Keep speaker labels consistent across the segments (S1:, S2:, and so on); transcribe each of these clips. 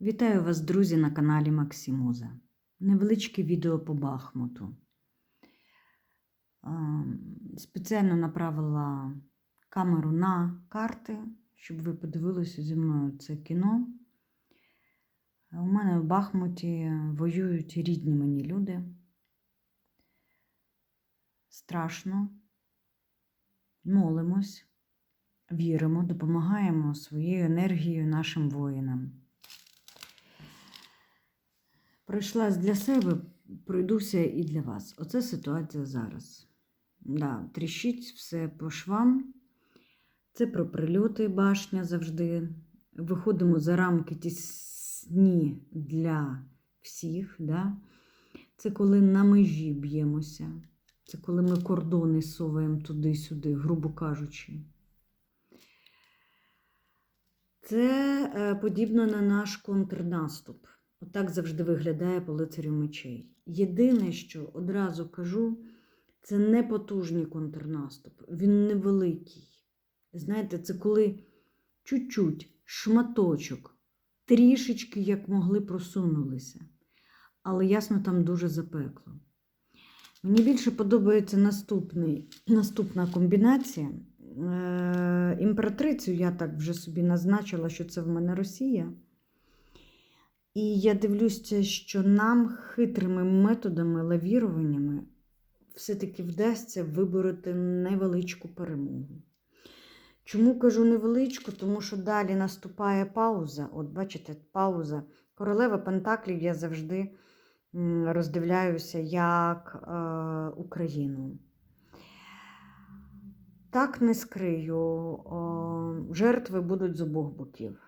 S1: Вітаю вас, друзі, на каналі Максимуза. Невеличке відео по Бахмуту. Спеціально направила камеру на карти, щоб ви подивилися зі мною це кіно. У мене в Бахмуті воюють рідні мені люди. Страшно. Молимось, віримо, допомагаємо своєю енергією нашим воїнам. Пройшлась для себе, пройдуся і для вас. Оце ситуація зараз. Да, тріщить все по швам. Це про прильоти башня завжди. Виходимо за рамки тісні для всіх. Да? Це коли на межі б'ємося. Це коли ми кордони соваємо туди-сюди, грубо кажучи. Це е, подібно на наш контрнаступ. Отак завжди виглядає по лицарю мечей. Єдине, що одразу кажу, це не потужний контрнаступ. Він невеликий. Знаєте, це коли чуть-чуть, шматочок, трішечки, як могли, просунулися. Але ясно, там дуже запекло. Мені більше подобається наступний, наступна комбінація. Е, імператрицю я так вже собі назначила, що це в мене Росія. І я дивлюся, що нам хитрими методами, лавіруваннями все-таки вдасться вибороти невеличку перемогу. Чому кажу невеличку? Тому що далі наступає пауза. От бачите, пауза. Королева Пентаклів я завжди роздивляюся як е, Україну. Так не скрию, о, жертви будуть з обох боків.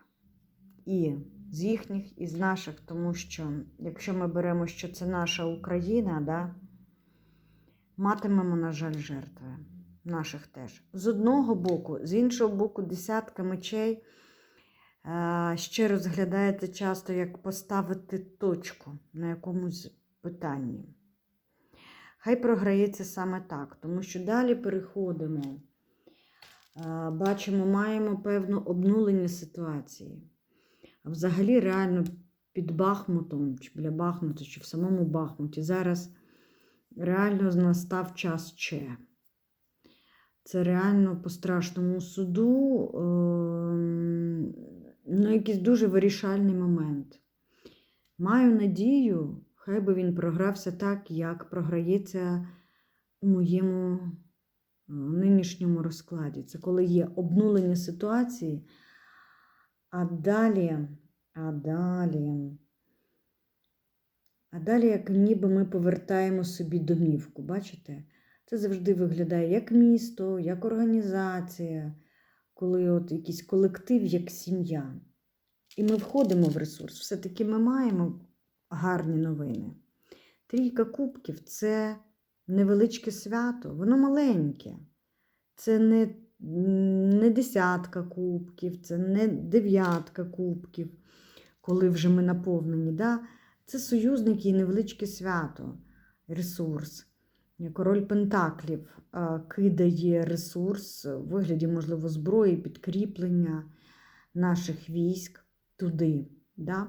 S1: І з їхніх, і з наших, тому що, якщо ми беремо, що це наша Україна, да, матимемо, на жаль, жертви наших теж. З одного боку, з іншого боку, десятка мечей е, ще розглядається часто, як поставити точку на якомусь питанні. Хай програється саме так, тому що далі переходимо, е, бачимо, маємо певну обнулення ситуації. Взагалі, реально під Бахмутом, чи біля Бахмуту, чи в самому Бахмуті зараз реально настав час Че. Це реально по страшному суду е, ну, якийсь дуже вирішальний момент. Маю надію, хай би він програвся так, як програється у моєму е, нинішньому розкладі. Це коли є обнулення ситуації. А далі, а далі, а далі, як ніби ми повертаємо собі домівку, бачите? Це завжди виглядає як місто, як організація, коли от якийсь колектив, як сім'я. І ми входимо в ресурс. Все-таки ми маємо гарні новини. Трійка кубків це невеличке свято, воно маленьке. Це не не десятка кубків, це не дев'ятка кубків, коли вже ми наповнені. Да? Це союзники і невеличке свято, ресурс. Король Пентаклів кидає ресурс в вигляді, можливо, зброї, підкріплення наших військ туди. Да?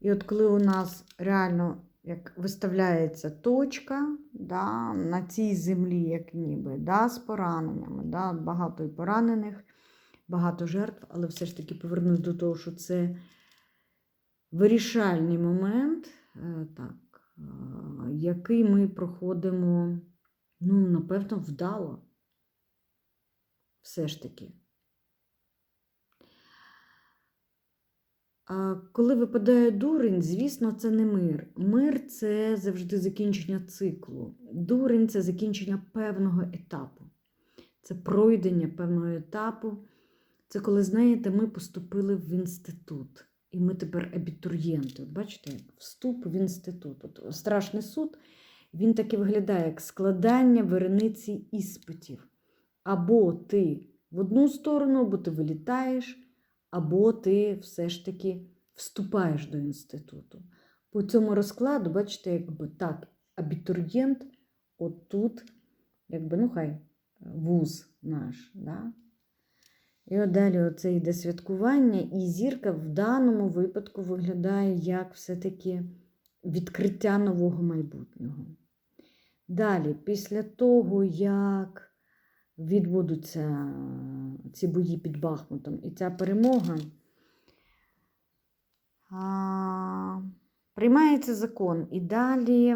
S1: І от коли у нас реально як виставляється точка да, на цій землі, як ніби, да, з пораненнями, да, багато і поранених, багато жертв, але все ж таки повернусь до того, що це вирішальний момент, е, так, е, який ми проходимо, ну, напевно, вдало. Все ж таки. А коли випадає дурень, звісно, це не мир. Мир це завжди закінчення циклу. Дурень це закінчення певного етапу. Це пройдення певного етапу. Це коли, знаєте, ми поступили в інститут. І ми тепер абітурієнти. От Бачите, вступ в інститут. От Страшний суд, він таки виглядає як складання верениці іспитів. Або ти в одну сторону, або ти вилітаєш або ти все ж таки вступаєш до інституту. По цьому розкладу, бачите, якби так, абітурієнт отут, якби, ну хай, вуз наш. Да? І от далі оце йде святкування, і зірка в даному випадку виглядає як все-таки відкриття нового майбутнього. Далі, після того, як відбудуться ці бої під Бахмутом і ця перемога, а, приймається закон. І далі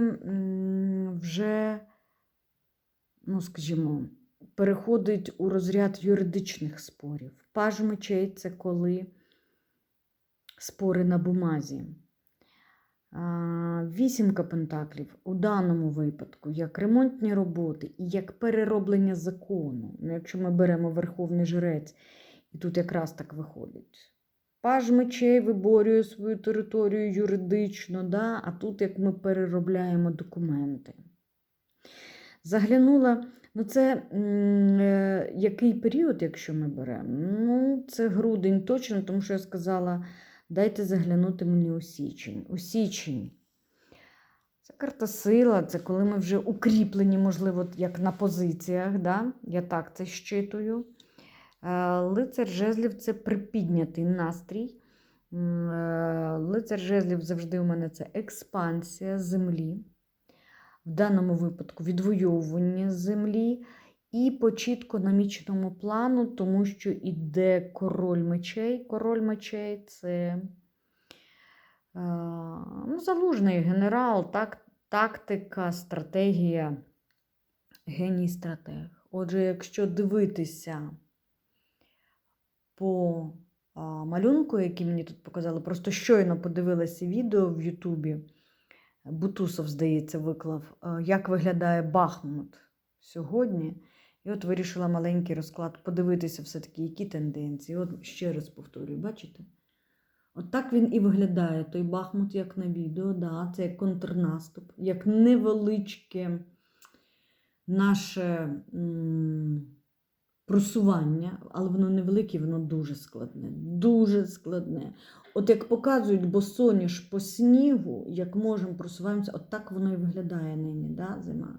S1: вже, ну, скажімо, переходить у розряд юридичних спорів. Паж мечей це коли спори на бумазі. Вісімка пентаклів у даному випадку як ремонтні роботи і як перероблення закону. Ну, якщо ми беремо Верховний Жрець, і тут якраз так виходить. Паж мечей виборює свою територію юридично, да? а тут як ми переробляємо документи. Заглянула, ну це е, який період, якщо ми беремо? Ну, це грудень точно, тому що я сказала, дайте заглянути мені у січень. У січень. Це карта сила, це коли ми вже укріплені, можливо, як на позиціях. Да? Я так це щитую. Е, Лицар жезлів це припіднятий настрій. Е, Лицар жезлів завжди у мене це експансія землі. В даному випадку відвоювання землі і по чітко наміченому плану, тому що іде король мечей. Король мечей це е, ну, залужний генерал, так, тактика, стратегія, геній стратег. Отже, якщо дивитися по малюнку, який мені тут показали, просто щойно подивилася відео в Ютубі. Бутусов, здається, виклав, е, як виглядає Бахмут сьогодні. І от вирішила маленький розклад подивитися все-таки, які тенденції. От ще раз повторюю, бачите? От так він і виглядає той Бахмут, як на відео. Да, Це як контрнаступ, як невеличке наше м, просування, але воно невелике, воно дуже складне. Дуже складне. От як показують босоніж по снігу, як можемо просуваємося, от так воно і виглядає нині, да, зима.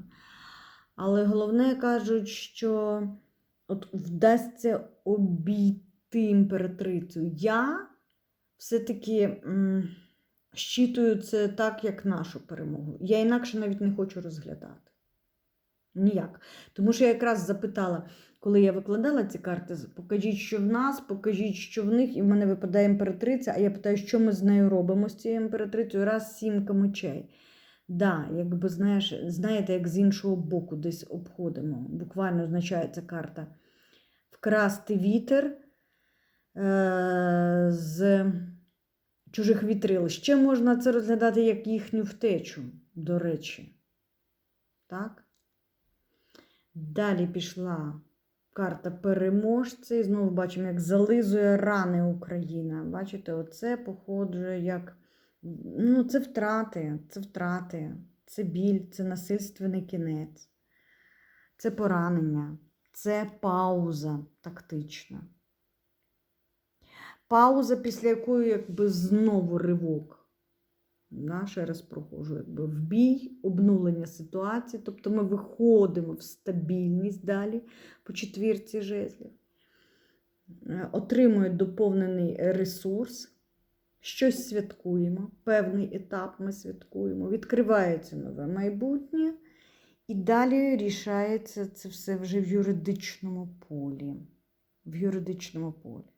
S1: Але головне кажуть, що от вдасться обійти імператрицю. Я все-таки щитую це так, як нашу перемогу. Я інакше навіть не хочу розглядати. Ніяк. Тому що я якраз запитала, коли я викладала ці карти, покажіть, що в нас, покажіть, що в них, і в мене випадає імператриця, а я питаю, що ми з нею робимо з цією імператрицею, раз сімка мечей. Да, якби знаєш, знаєте, як з іншого боку десь обходимо. Буквально означає ця карта. Вкрасти вітер е- з чужих вітрил. Ще можна це розглядати як їхню втечу, до речі. Так? Далі пішла карта переможця. І знову бачимо, як зализує рани Україна. Бачите, оце походжує як. Ну, це втрати, це втрати, це біль, це насильственний кінець, це поранення, це пауза тактична. Пауза, після якої якби знову ривок. Да, ще раз проходжу, якби в бій, обнулення ситуації. Тобто ми виходимо в стабільність далі по четвірці жезлів, Е, отримують доповнений ресурс, щось святкуємо, певний етап ми святкуємо, відкривається нове майбутнє, і далі рішається це все вже в юридичному полі. В юридичному полі.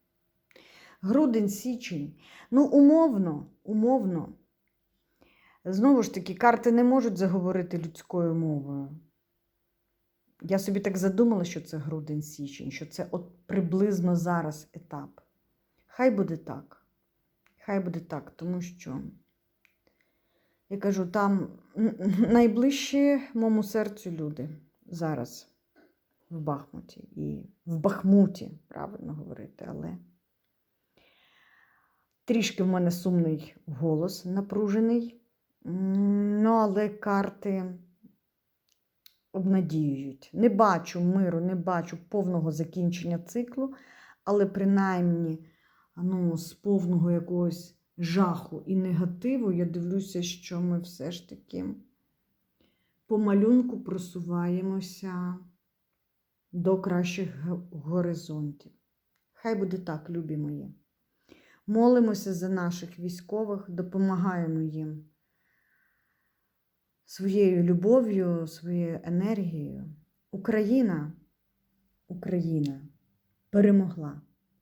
S1: Грудень, січень. Ну, умовно, умовно. Знову ж таки, карти не можуть заговорити людською мовою. Я собі так задумала, що це грудень січень, що це от приблизно зараз етап. Хай буде так. Хай буде так, тому що, я кажу, там найближчі моєму серцю люди зараз в Бахмуті. І в Бахмуті, правильно говорити, але трішки в мене сумний голос напружений. Ну, але карти обнадіюють. Не бачу миру, не бачу повного закінчення циклу, але принаймні ну, з повного якогось жаху і негативу я дивлюся, що ми все ж таки по малюнку просуваємося до кращих горизонтів. Хай буде так, любі мої. Молимося за наших військових, допомагаємо їм своєю любов'ю, своєю енергією. Україна, Україна перемогла.